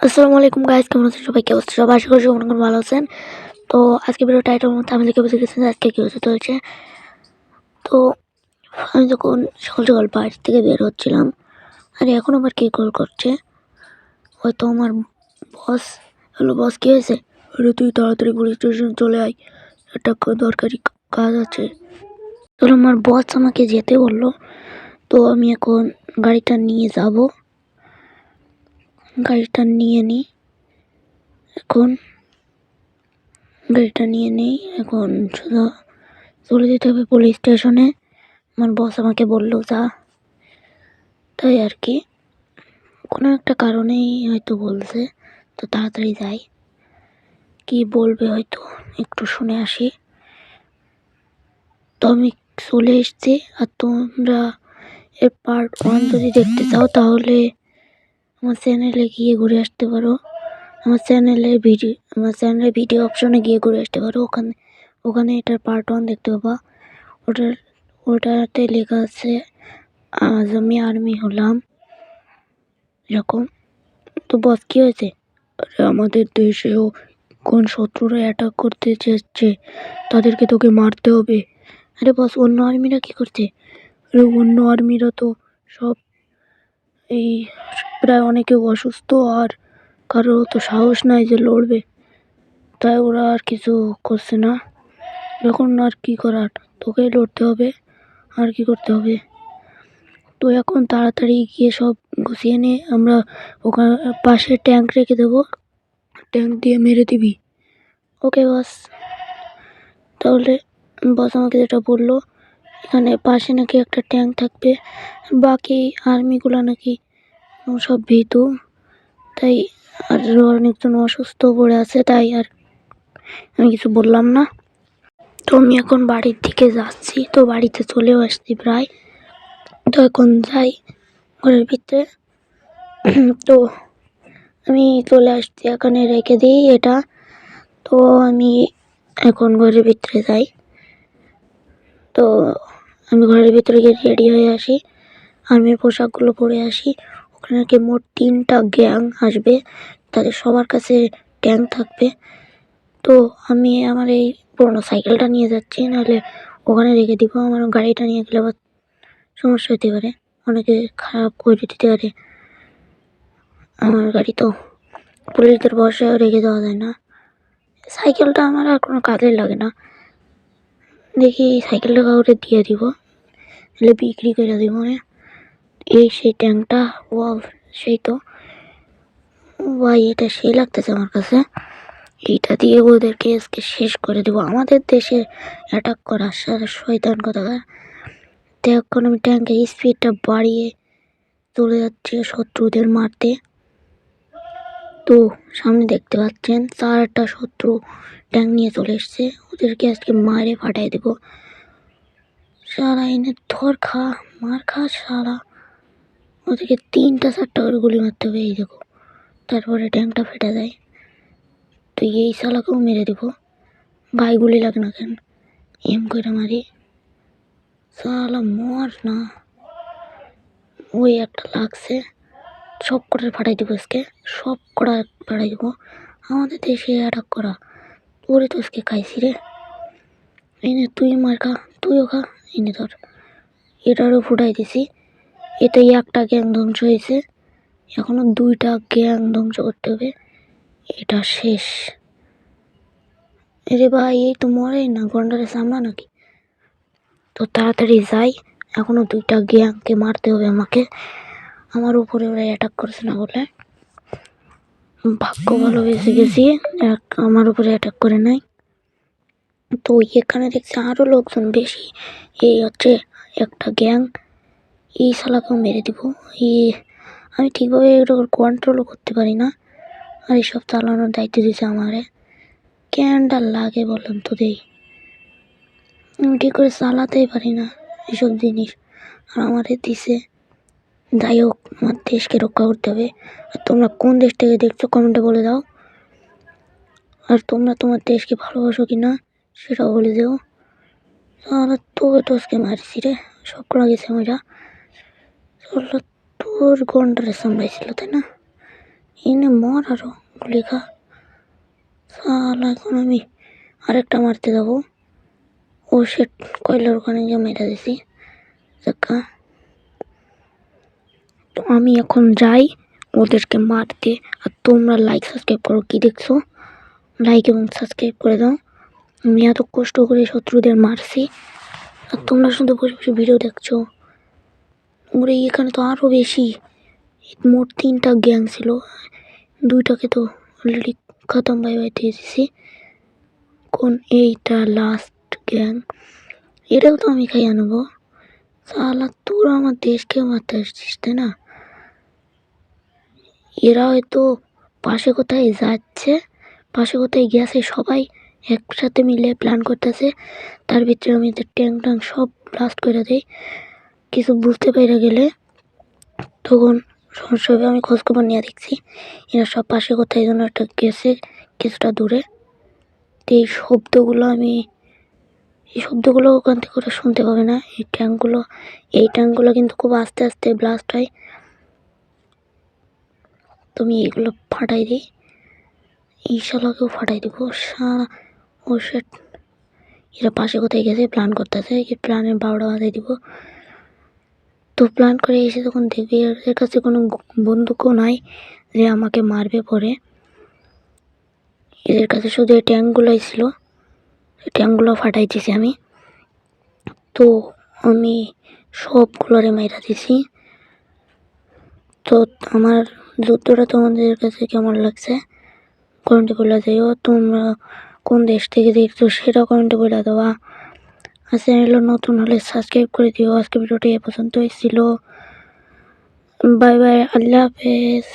আসসালামু আলাইকুম গাইজ কেমন আছেন সবাই? কি অবস্থা? সবাই আশা করি অনেক ভালো আছেন। তো আজকে ভিডিও টাইটেল মধ্যে আমি লিখে বুঝে গেছেন আজকে কী হতে চলছে। তো আমি যখন সকাল সকাল বাড়ি থেকে বের হচ্ছিলাম, আর, এখন আবার কে কল করছে? হয়তো আমার বস হলো বস কী হয়েছে? আরে, তুই তাড়াতাড়ি পুলিশ স্টেশন চলে আয়। একটা দরকারি কাজ আছে। তো আমার বস আমাকে যেতে বলল। তো আমি এখন গাড়িটা নিয়ে যাব। গাড়িটা নিয়ে নিই। এখন গাড়িটা নিয়ে নিই। এখন শুধু চলে যেতে হবে পুলিশ স্টেশনে আমার বস আমাকে বলল, যা। তাই আর কি। কোনো একটা কারণেই হয়তো বলছে। তো তাড়াতাড়ি যাই। কি বলবে হয়তো? একটু শুনে আসি। তো আমি চলে এসেছি। আর তোমরা এর পার্ট ওয়ান যদি দেখতে চাও, তাহলে আমার চ্যানেলে গিয়ে ঘুরে আসতে পারো। আমার চ্যানেলের ভিডিও আমার চ্যানেলের ভিডিও অপশনে গিয়ে ঘুরে আসতে পারো। ওখানে ওখানে এটার পার্ট ওয়ান দেখতে পাবা। ওটার, ওটাতে লেখা আছে আজ আমি আর্মি হলাম। এরকম। তো বস কী হয়েছে? আরে আমাদের দেশেও কোন শত্রুরা অ্যাটাক করতে চেয়েছে তাদেরকে তোকে মারতে হবে। আরে বস অন্য আর্মিরা কী করছে? আরে অন্য আর্মিরা তো সব এই প্রায় অনেকে অসুস্থ আর কারও তো সাহস নাই যে লড়বে। তাই ওরা আর কিছু করছে না। এখন আর কি করার? তোকেই লড়তে হবে। আর কি করতে হবে? তো এখন তাড়াতাড়ি গিয়ে সব গুছিয়ে নে। আমরা ওখানে পাশে ট্যাঙ্ক রেখে দেবো। ট্যাঙ্ক দিয়ে মেরে দিবি। ওকে, বস। তাহলে বস আমাকে যেটা বলল, এখানে পাশে নাকি একটা ট্যাঙ্ক থাকবে। বাকি আর্মিগুলো নাকি সব ভীতু। তাই আর অনেকজন অসুস্থ পড়ে আছে, তাই আর আমি কিছু বললাম না। তো আমি এখন বাড়ির দিকে যাচ্ছি, তো বাড়িতে চলেও আসছি প্রায়। তো এখন যাই ঘরের ভিতরে। তো আমি চলে আসছি, এখানে রেখে দিই এটা। তো আমি এখন ঘরের ভিতরে যাই। তো আমি ঘরের ভিতরে গিয়ে রেডি হয়ে আসি। আর্মির পোশাকগুলো পরে আসি। ওখানে মোট তিনটা গ্যাং আসবে, তাদের সবার কাছে ট্যাঙ্ক থাকবে। তো আমি আমার এই পুরোনো সাইকেলটা নিয়ে যাচ্ছি, নাহলে ওখানে রেখে দিব, আমার গাড়িটা নিয়ে গেলে আবার সমস্যা হতে পারে, অনেকে খারাপ করে দিতে পারে। আমার গাড়ি তো পুলিশদের বসায় রেখে দেওয়া যায় না। সাইকেলটা আমার আর কোনো কাজে লাগে না। দেখি সাইকেলটা কাউকে দিয়ে দিব, নাহলে বিক্রি করে দিব হ্যাঁ এই সেই ট্যাঙ্কটা ও সেই তো। ভাই, এটা সেই লাগতেছে আমার কাছে। এইটা দিয়ে ওদেরকে আজকে শেষ করে দেবো। আমাদের দেশে অ্যাটাক করা সারা শয়তান কথাকার। তো এখন আমি ট্যাঙ্কের স্পিডটা বাড়িয়ে চলে যাচ্ছি শত্রুদের মারতে। তো, সামনে দেখতে পাচ্ছেন, চারটা শত্রু ট্যাঙ্ক নিয়ে চলে এসছে। ওদেরকে আজকে মারে ফাটাই দেবো। সারা এনে ধর খা, মার খা সারা। ওদেরকে তিনটা চারটা করে গুলি মারতে হবে, এই দেখো। তারপরে ট্যাঙ্কটা ফেটে যায়। তো এই শালাকেও মেরে দেবো। গায়ে গুলি লাগে না কেন? এম করে মারি। শালা মর না। ওই একটা লাগছে। সব কটার ফাটাই দেবো আজকে। সব কটা ফাটাই দেবো। আমাদের দেশে অ্যাটাক করা। ওরে তো আজকে খাইছি রে। এনে তুই মার খা, তুইও খা। এনে ধর। এটারও ফুটাই দিছি। এতেই একটা গ্যাং ধ্বংস হয়েছে। এখনও দুইটা গ্যাং ধ্বংস করতে হবে। এটা শেষ। রে ভাই, এই তো মরে না গন্ডারে সামলা নাকি? তো তাড়াতাড়ি যাই এখনও দুইটা গ্যাংকে মারতে হবে আমাকে। আমার উপরে ওরা অ্যাটাক করেছে না বলে। ভাগ্য ভালো বেঁচে গেছি, এক আমার উপরে অ্যাটাক করে নাই। তো এখানে দেখছি আরও লোকজন বেশি। এই হচ্ছে একটা গ্যাং এই শালাকেও মেরে দিব। এই, আমি ঠিকভাবে এগুলো কন্ট্রোলও করতে পারি না। আর এসব চালানোর দায়িত্ব দিয়েছে আমারে। ক্যান্ডার লাগে বলেন তো দেই। আমি ঠিক করে চালাতেই পারি না এসব জিনিস। আর আমারে দিছে। যাই হোক, আমার দেশকে রক্ষা করতে হবে। আর তোমরা কোন দেশ থেকে দেখছ কমেন্টে বলে দাও। আর তোমরা তোমার দেশকে ভালোবাসো কি না, সেটাও বলে দেও। আর তোকে তোকে মারছি রে। সব করা গেছে মজা। চলো তোর গন্ডারে সামলাইছিল, তাই না? এনে মর আরও গুলি খা সালা এখন আমি আরেকটা মারতে যাব। ও সে কয়লার ওখানে গিয়ে মেরে দিছি। দেখা তো আমি এখন যাই ওদেরকে মারতে, আর তোমরা লাইক সাবস্ক্রাইব করো, কি দেখছ? লাইক এবং সাবস্ক্রাইব করে দাও। আমি এত কষ্ট করে শত্রুদের মারছি, আর তোমরা শুধু বসে বসে ভিডিও দেখছ। ওরে, এখানে তো আরও বেশি। মোট তিনটা গ্যাং ছিল। দুইটাকে তো অলরেডি খতম বাই বাই দিয়ে দিছি। কোন এইটা লাস্ট গ্যাং? এটাও তো আমি খাই আনব। সালা তোরা আমার দেশকে মারতে আসছিস, তাই না? এরা হয়তো পাশে কোথায় যাচ্ছে, পাশে কোথায় গেছে, সবাই একসাথে মিলে প্ল্যান করতেছে। তার ভিতরে আমি ট্যাং ট্যাং সব ব্লাস্ট করে দেই। কিছু বুঝতে পেরে গেলে তখন সমস্যা হবে আমি খোঁজখবর নিয়ে দেখছি। এরা সব পাশে কোথায় যেন একটা গেছে কিছুটা দূরে। তো এই শব্দগুলো আমি, এই শব্দগুলো ওখান থেকে ওরা শুনতে পাবে না। এই ট্যাঙ্কগুলো এই ট্যাঙ্কগুলো কিন্তু খুব আস্তে আস্তে ব্লাস্ট হয়। তুমি এগুলো ফাটাই দিই। এই ফাটাই দিব। ও সেট এরা পাশে কোথায় গেছে? প্ল্যান করতেছে। প্ল্যানের বারোটা বাজাই দিব। তো প্ল্যান করে এসে তখন দেখবি এর কাছে কোনো বন্দুকও নাই যে আমাকে মারবে পরে। এদের কাছে শুধু এই ট্যাঙ্কগুলোই ছিল। ট্যাঙ্কগুলো ফাটাই দিছি আমি। তো আমি সবগুলোরে মাইরা দিছি। তো আমার যুদ্ধটা তোমাদের কাছে কেমন লাগছে? কমেন্টে বলে যাইও তোমরা কোন দেশ থেকে দেখছ সেটা কমেন্টে বলে দেওয়া। আর চ্যানেল নতুন হলে সাবস্ক্রাইব করে দিও। আজকে ভিডিওটি এ পর্যন্তই। ছিল। Bye bye. আল্লাহ হাফেজ।